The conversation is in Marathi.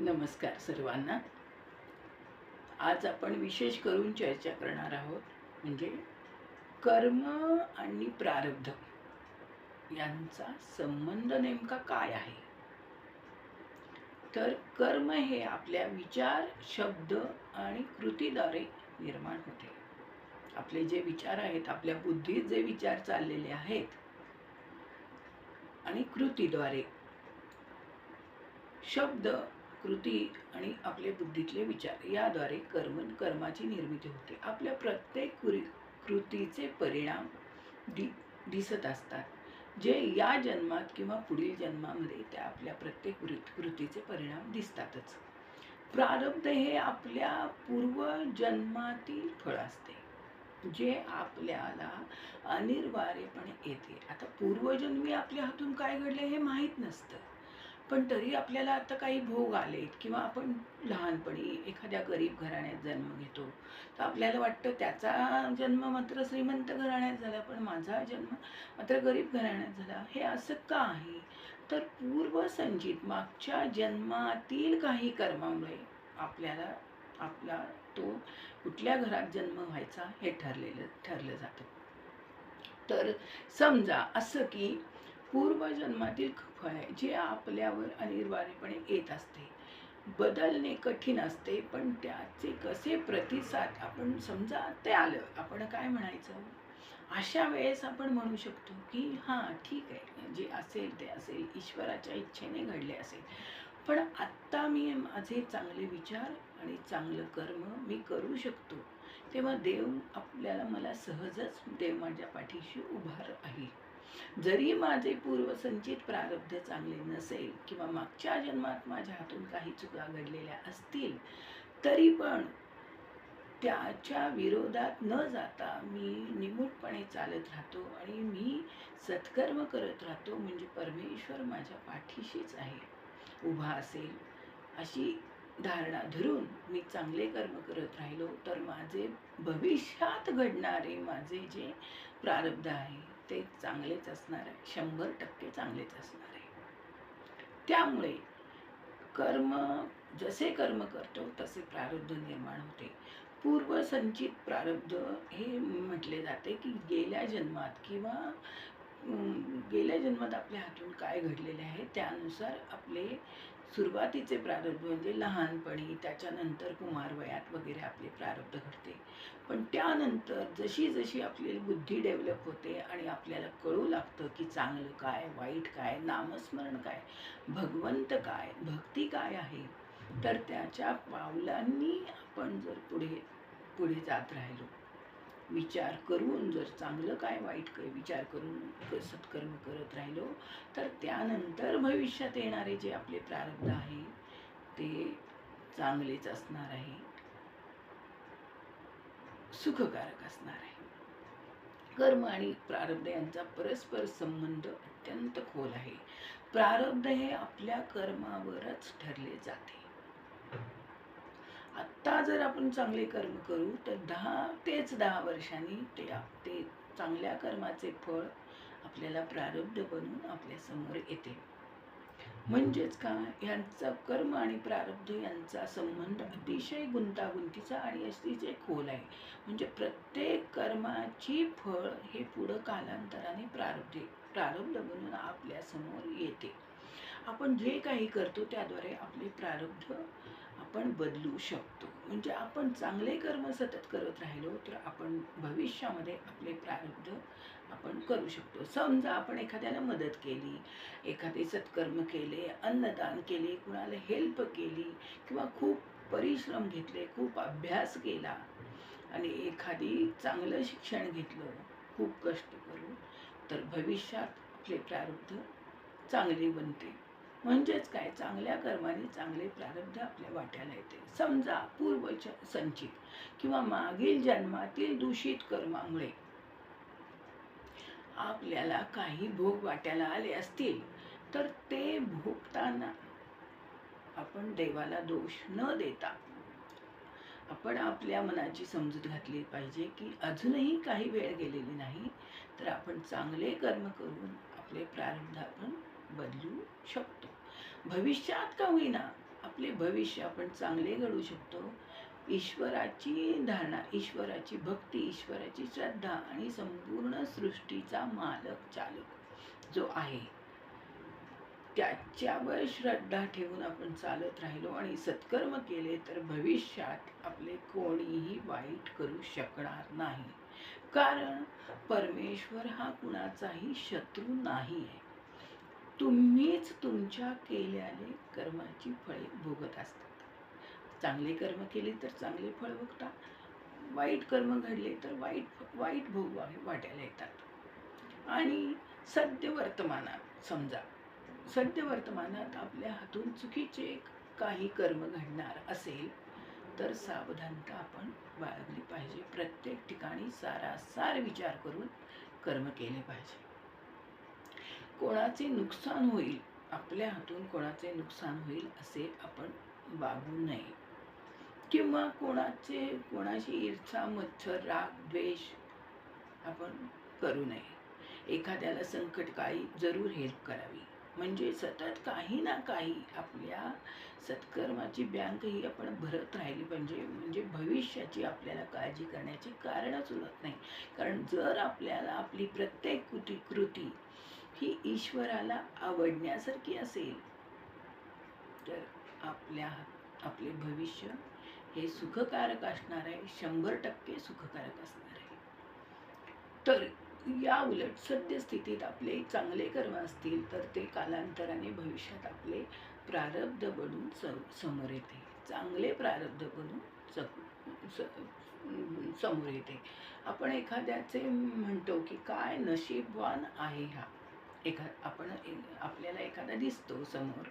नमस्कार सर्वांना. आज आपण विशेष करून चर्चा करणार आहोत म्हणजे कर्म आणि प्रारब्ध यांचा संबंध नेमका काय आहे? तर कर्म हे आपल्या विचार शब्द आणि कृतीद्वारे निर्माण होते. आपले जे विचार आहेत आपल्या बुद्धीत जे विचार चाललेले आहेत आणि कृतीद्वारे शब्द कृती आणि आपले बुद्धीतले विचार याद्वारे कर्म कर्माची निर्मिती होते. आपल्या प्रत्येक कृ कृतीचे परिणाम दि दिसत असतात. जे या जन्मात किंवा पुढील जन्मामध्ये त्या आपल्या प्रत्येक कृ कृतीचे परिणाम दिसतातच. प्रारब्ध हे आपल्या पूर्वजन्मातील फळ असते जे आपल्याला अनिवार्यपणे येते. आता पूर्वजन्मी आपल्या हातून काय घडले हे माहीत नसतं. पण तरी आपल्याला आता काही भोग आलेत किंवा आपण लहानपणी एखाद्या गरीब घराण्यात जन्म घेतो तर आपल्याला वाटतं त्याचा जन्म मात्र श्रीमंत घराण्यात झाला पण माझा जन्म मात्र गरीब घराण्यात झाला हे असं का आहे? तर पूर्वसंचित मागच्या जन्मातील काही कर्मामुळे आपल्याला आपला तो कुठल्या घरात जन्म व्हायचा हे ठरलेलं ठरलं जातं. तर समजा असं की पूर्वजन्मातील फळ आहे जे आपल्यावर अनिवार्यपणे येत असते. बदलणे कठीण असते पण त्याचे कसे प्रतिसाद आपण समजा ते आलं आपण काय म्हणायचं? अशा वेळेस आपण म्हणू शकतो की हां ठीक आहे जे असेल ते असेल ईश्वराच्या इच्छेने घडले असेल. पण आत्ता मी माझे चांगले विचार आणि चांगलं कर्म मी करू शकतो तेव्हा देव आपल्याला मला सहजच देव माझ्या पाठीशी उभा आहे जरी माझे पूर्वसंचित प्रारब्ध चांगले नसेल किंवा मागच्या जन्मात माझ्या हातून काही चुका घडलेल्या असतील तरी पण त्याच्या विरोधात न जाता मी निमूटपणे चालत राहतो आणि मी सत्कर्म करत राहतो म्हणजे परमेश्वर माझ्या पाठीशीच आहे. उभा असेल अशी धारणा धरून मी चांगले कर्म करत राहिलो तर माझे भविष्यात घडणारे माझे जे प्रारब्ध आहे ते चांगलेच असणार आहे. शंभर टक्के चांगलेच असणार आहे. त्यामुळे कर्म जसे कर्म करतो तसे प्रारब्ध निर्माण होते. पूर्वसंचित प्रारब्ध हे म्हटले जाते की गेल्या जन्मात किंवा गेल्या जन्मात आपल्या हातून काय घडलेले आहे त्यानुसार आपले सुरुवातीचे प्रारब्ध म्हणजे लहानपणी त्याच्यानंतर कुमार वयात वगैरे आपले प्रारब्ध घडते. पण त्यानंतर जशी जशी आपली बुद्धी डेव्हलप होते आणि आपल्याला कळू लागतं की चांगलं काय वाईट काय नामस्मरण काय भगवंत काय भक्ती काय आहे तर त्याच्या पावलांनी आपण जर पुढे पुढे जात राहिलो विचार करून जर चांगलं काय वाईट काय विचार करून सत्कर्म करत राहिलो तर त्यानंतर भविष्यात येणारे जे आपले प्रारब्ध आहे ते चांगलेच असणार आहे. सुखकारक असणार आहे. कर्म आणि प्रारब्ध यांचा परस्पर संबंध अत्यंत खोल आहे. प्रारब्ध हे आपल्या कर्मावरच ठरले जाते. आत्ता जर आपण चांगले कर्म करू तर दहा तेच दहा वर्षांनी ते ते चांगल्या कर्माचे फळ आपल्याला प्रारब्ध बनून आपल्यासमोर येते. म्हणजेच का यांचा कर्म आणि प्रारब्ध यांचा संबंध अतिशय गुंतागुंतीचा आणि अतिशय खोल आहे. म्हणजे प्रत्येक कर्माची फळ हे पुढं कालांतराने प्रारब्ध प्रारब्ध बनून आपल्यासमोर येते. आपण जे काही करतो त्याद्वारे आपले प्रारब्ध आपण बदलू शकतो. म्हणजे आपण चांगले कर्म सतत करत राहिलो तर आपण भविष्यामध्ये आपले प्रारब्ध आपण करू शकतो. समजा आपण एखाद्याला मदत केली एखादे सत्कर्म केले अन्नदान केले कुणाला हेल्प केली किंवा खूप परिश्रम घेतले खूप अभ्यास केला आणि एखादी चांगलं शिक्षण घेतलं खूप कष्ट करून तर भविष्यात आपले प्रारब्ध चांगले बनते. म्हणजेच काय? चांगल्या कर्माने चांगले प्रारब्ध आपल्या वाट्याला येते. समजा पूर्व संचित किंवा मागील जन्मातील दूषित कर्मामुळे आपल्याला काही भोग वाट्याला आले असतील तर ते भोगताना आपण देवाला दोष न देता आपण आपल्या मनाची समजूत घातली पाहिजे की अजूनही काही वेळ गेलेली नाही तर आपण चांगले कर्म करून आपले प्रारंभ आपण बदलू शकतो. भविष्यात का होईना आपले भविष्य आपण चांगले घडू शकतो ईश्वराची धारणा ईश्वराची भक्ती ईश्वराची श्रद्धा आणि संपूर्ण सृष्टीचा मालक चालक जो आहे त्याच्यावर श्रद्धा ठेवून आपण चालत राहिलो आणि सत्कर्म केले तर भविष्यात आपले कोणीही वाईट करू शकणार नाही. कारण परमेश्वर हा कुणाचाही शत्रू नाही आहे. तुम्हीच तुमच्या केल्याने कर्माची फळे भोगत असतात चांगले कर्म केले तर चांगले फळ भोगता. वाईट कर्म घडले तर वाईट वाईट भोग वा- वाट्याला येतात. आणि सद्य वर्तमानात समजा सद्य वर्तमानात आपल्या हातून चुकीचे काही कर्म घडणार असेल तर सावधानता आपण बाळगली पाहिजे. प्रत्येक ठिकाणी सारासार विचार करून कर्म केले पाहिजे. कोणाचे नुकसान होईल आपल्या हातून कोणाचे नुकसान होईल असे आपण वागू नये. किंवा कोणाचे कोणाशी ईर्षा मत्सर राग द्वेष आपण करू नये. एखाद्याला संकटकाळी जरूर हेल्प करावी. म्हणजे सतत काही ना काही आपल्या सत्कर्माची बँक ही आपण भरत राहिली पाहिजे. म्हणजे भविष्याची आपल्याला काळजी करण्याची कारणच उरत नाही. कारण जर आपल्याला आपली प्रत्येक कृती कृती ही ईश्वराला आवडण्यासारखी असेल तर आपल्या आपले भविष्य हे सुखकारक असणार आहे शंभर टक्के सुखकारक असणार आहे. तर या उलट सद्यस्थितीत आपले चांगले कर्म असतील तर ते कालांतराने भविष्यात आपले प्रारब्ध बनून स- समोर येते. चांगले प्रारब्ध बनून स- समोर येते. आपण एखाद्याचे म्हणतो की काय नशीबवान आहे हा? एखा आपण आपल्याला एखादा दिसतो समोर.